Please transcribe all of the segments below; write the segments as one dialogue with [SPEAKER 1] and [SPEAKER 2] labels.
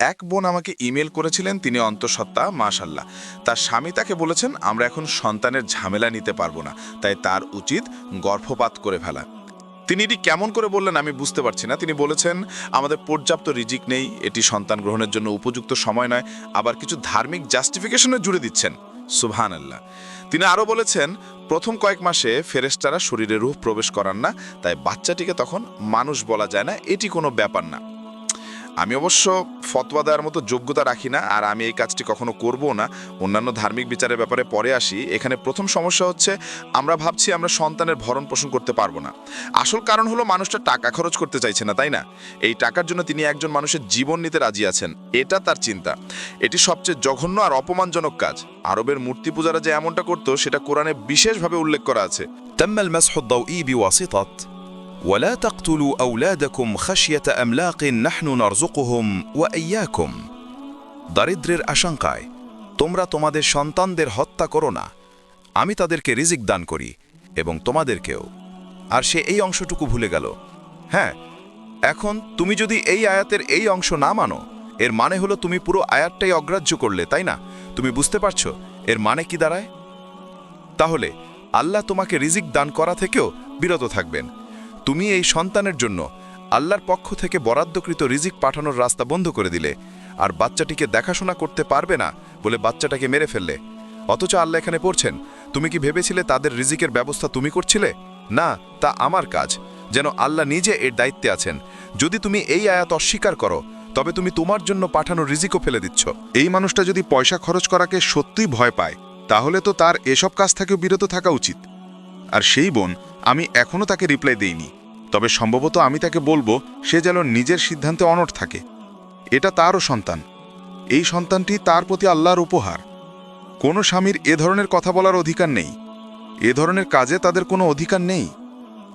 [SPEAKER 1] এক বোন আমাকে ইমেল করেছিলেন, তিনি অন্তঃসত্ত্বা মাশাল্লাহ তার স্বামী তাকে বলেছেন, আমরা এখন সন্তানের ঝামেলা নিতে পারব না, তাই তার উচিত গর্ভপাত করে ফেলা। তিনি এটি কেমন করে বললেন আমি বুঝতে পারছি না। তিনি বলেছেন, আমাদের পর্যাপ্ত রিজিক নেই, এটি সন্তান গ্রহণের জন্য উপযুক্ত সময় নয়, আবার কিছু ধার্মিক জাস্টিফিকেশনে জুড়ে দিচ্ছেন। সুবহান আল্লাহ তিনি আরও বলেছেন, প্রথম কয়েক মাসে ফেরেস্তারা শরীরে রূহ প্রবেশ করান না, তাই বাচ্চাটিকে তখন মানুষ বলা যায় না, এটি কোনো ব্যাপার না। আমি অবশ্য ফতোয়া দেওয়ার মতো যোগ্যতা রাখি না, আর আমি এই কাজটি কখনো করব না। অন্যান্য ধার্মিক বিচারের ব্যাপারে পরে আসি। এখানে প্রথম সমস্যা হচ্ছে, আমরা ভাবছি আমরা সন্তানের ভরণ পোষণ করতে পারব না। আসল কারণ হলো মানুষটা টাকা খরচ করতে চাইছে না, তাই না? এই টাকার জন্য তিনি একজন মানুষের জীবন নিতে রাজি আছেন। এটা তার চিন্তা। এটি সবচেয়ে জঘন্য আর অপমানজনক কাজ। আরবের মূর্তি পূজারা যে এমনটা করতো, সেটা কোরআনে বিশেষভাবে উল্লেখ করা আছে।
[SPEAKER 2] ولا تقتلوا أولادكم خشية أملاق نحن نرزقهم وإياكم দারিদ্রের আশঙ্কায় তোমরা তোমাদের সন্তানদের হত্যা করো না আমি তাদেরকে রিজিক দান করি এবং তোমাদেরকেও আর সে এই অংশটুকু ভুলে গেল হ্যাঁ এখন তুমি যদি এই আয়াতের এই অংশ না মানো এর মানে হলো তুমি পুরো আয়াতটাই অগ্রাহ্য করলে তাই না তুমি বুঝতে পারছো এর মানে কি দাঁড়ায় তাহলে আল্লাহ তোমাকে রিজিক দান করা থেকেও বিরত থাকবেন তুমি এই সন্তানের জন্য আল্লাহর পক্ষ থেকে বরাদ্দকৃত রিজিক পাঠানোর রাস্তা বন্ধ করে দিলে, আর বাচ্চাটিকে দেখাশোনা করতে পারবে না বলে বাচ্চাটাকে মেরে ফেললে। অথচ আল্লাহ এখানে পড়ছেন, তুমি কি ভেবেছিলে তাদের রিজিকের ব্যবস্থা তুমি করছিলে? না, তা আমার কাজ, যেন আল্লাহ নিজে এর দায়িত্বে আছেন। যদি তুমি এই আয়াত অস্বীকার করো, তবে তুমি তোমার জন্য পাঠানো রিজিকও ফেলে দিচ্ছ।
[SPEAKER 3] এই মানুষটা যদি পয়সা খরচ করাকে সত্যিই ভয় পায়, তাহলে তো তার এসব কাজ থেকেও বিরত থাকা উচিত। আর সেই বোন, আমি এখনও তাকে রিপ্লাই দেইনি। তবে সম্ভবত আমি তাকে বলব, সে যেন নিজের সিদ্ধান্তে অনট থাকে। এটা তারও সন্তান। এই সন্তানটি তার প্রতি আল্লাহর উপহার। কোনো স্বামীর এ ধরনের কথা বলার অধিকার নেই। এ ধরনের কাজে তাদের কোনো অধিকার নেই।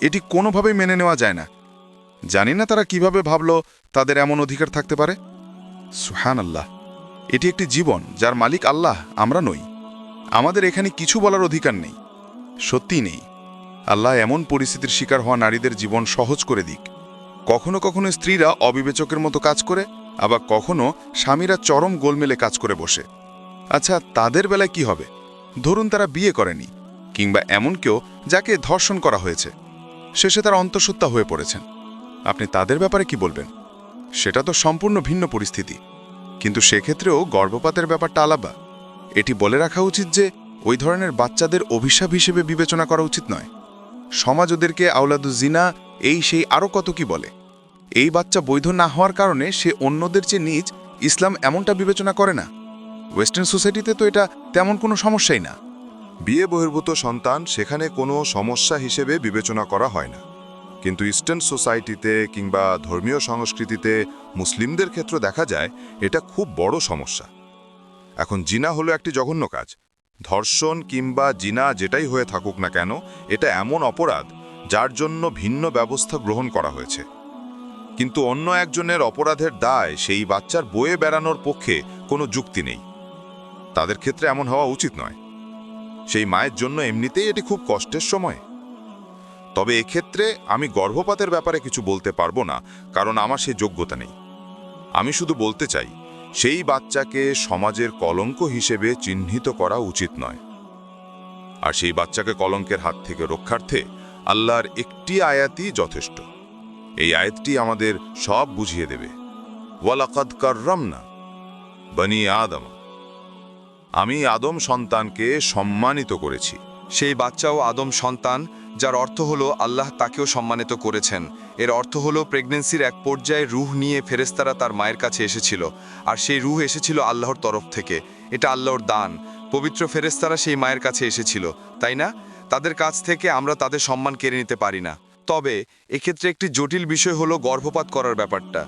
[SPEAKER 3] এটি কোনোভাবেই মেনে নেওয়া যায় না। জানি না তারা কীভাবে ভাবল তাদের এমন অধিকার থাকতে পারে। সুহান আল্লাহ এটি একটি জীবন, যার মালিক আল্লাহ, আমরা নই। আমাদের এখানে কিছু বলার অধিকার নেই। সত্যিই নেই। আল্লাহ এমন পরিস্থিতির শিকার হওয়া নারীদের জীবন সহজ করে দিক। কখনো কখনো স্ত্রীরা অবিবেচকের মতো কাজ করে, আবার কখনো স্বামীরা চরম গোলমেলে কাজ করে বসে। আচ্ছা তাদের বেলায় কি হবে? ধরুন তারা বিয়ে করেনি, কিংবা এমন কেউ যাকে ধর্ষণ করা হয়েছে। শেষে তারা অন্তঃসত্ত্বা হয়ে পড়েছেন। আপনি তাদের ব্যাপারে কি বলবেন? সেটা তো সম্পূর্ণ ভিন্ন পরিস্থিতি। কিন্তু সেক্ষেত্রেও গর্ভপাতের ব্যাপারটা আলাদা। এটি বলে রাখা উচিত যে, ওই ধরনের বাচ্চাদের অভিশাপ হিসেবে বিবেচনা করা উচিত নয়। সমাজ ওদেরকে আউলাদুজিনা এই সেই আরও কত কি বলে? এই বাচ্চা বৈধ না হওয়ার কারণে সে অন্যদের চেয়ে নিজ ইসলাম এমনটা বিবেচনা করে না। ওয়েস্টার্ন সোসাইটিতে তো এটা তেমন কোনো সমস্যাই না।
[SPEAKER 4] বিয়ে বহির্ভূত সন্তান সেখানে কোনো সমস্যা হিসেবে বিবেচনা করা হয় না। কিন্তু ইস্টার্ন সোসাইটিতে কিংবা ধর্মীয় সংস্কৃতিতে মুসলিমদের ক্ষেত্রে দেখা যায়, এটা খুব বড় সমস্যা। এখন জিনা হলো একটি জঘন্য কাজ। ধর্ষণ কিংবা জিনা যেটাই হয়ে থাকুক না কেন, এটা এমন অপরাধ যার জন্য ভিন্ন ব্যবস্থা গ্রহণ করা হয়েছে। কিন্তু অন্য একজনের অপরাধের দায় সেই বাচ্চার বয়ে বেড়ানোর পক্ষে কোনো যুক্তি নেই। তাদের ক্ষেত্রে এমন হওয়া উচিত নয়। সেই মায়ের জন্য এমনিতেই এটি খুব কষ্টের সময়। তবে এক্ষেত্রে আমি গর্ভপাতের ব্যাপারে কিছু বলতে পারব না, কারণ আমার সেই যোগ্যতা নেই। আমি শুধু বলতে চাই সেই বাচ্চাকে সমাজের কলঙ্ক হিসেবে চিহ্নিত করা উচিত নয়। আর সেই বাচ্চাকে কলঙ্কের হাত থেকে রক্ষার্থে আল্লাহর একটি আয়াতই যথেষ্ট। এই আয়াতটি আমাদের সব বুঝিয়ে দেবে। ওয়ালাকাদ কার্রামনা বনি আদম। আমি আদম সন্তানকে সম্মানিত করেছি।
[SPEAKER 5] সেই বাচ্চাও আদম সন্তান, যার অর্থ হলো আল্লাহ তাকেও সম্মানিত করেছেন। এর অর্থ হলো প্রেগনেন্সির এক পর্যায়ে রুহ নিয়ে ফেরেস্তারা তার মায়ের কাছে এসেছিল, আর সেই রুহ এসেছিল আল্লাহর তরফ থেকে। এটা আল্লাহর দান। পবিত্র ফেরেস্তারা সেই মায়ের কাছে এসেছিল, তাই না? তাদের কাছ থেকে আমরা তাদের সম্মান কেড়ে নিতে পারি না। তবে এক্ষেত্রে একটি জটিল বিষয় হলো গর্ভপাত করার ব্যাপারটা।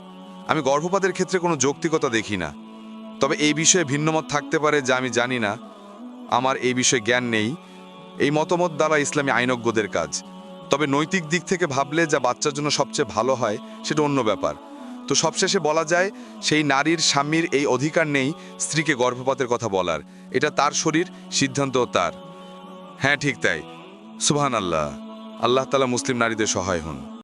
[SPEAKER 5] আমি গর্ভপাতের ক্ষেত্রে কোনো যৌক্তিকতা দেখি না। তবে এই বিষয়ে ভিন্নমত থাকতে পারে যা আমি জানি না। আমার এই বিষয়ে জ্ঞান নেই। এই মতামত দ্বারা ইসলামী আইনজ্ঞদের কাজ। তবে নৈতিক দিক থেকে ভাবলে যা বাচ্চার জন্য সবচেয়ে ভালো হয়, সেটা অন্য ব্যাপার। তো সবশেষে বলা যায়, সেই নারীর, স্বামীর এই অধিকার নেই স্ত্রীকে গর্ভপাতের কথা বলার। এটা তার শরীর, সিদ্ধান্ত তার। হ্যাঁ ঠিক তাই। সুবহান আল্লাহ আল্লাহ তালা মুসলিম নারীদের সহায় হন।